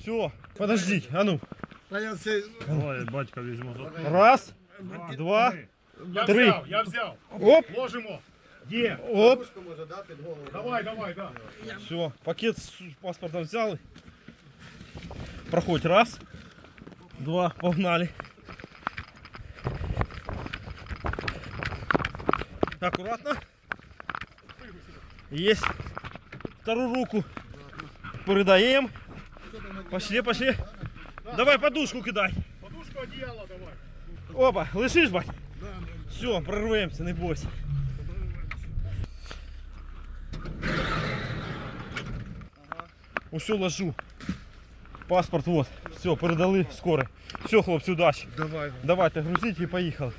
Все, подождіть, а ну. Та я все... Давай, батька візьму за Раз, два, Я Три. взяв, я взяв. оп, Ложимо. Є. оп. може, да, під голову. Давай, давай, да. Все, пакет с паспортом взяли. Проходь раз, два, погнали. Аккуратно. Есть. Вторую руку передаем. Пошли, пошли. Давай подушку кидай. Подушку одіяла давай. Опа, лишиш, бать? Все, прорвемся, не бойся. Усё ложу. Паспорт вот. Все, передали скоро. Все, хлопці, удачі. Давай. Давайте грузіть і поїхали.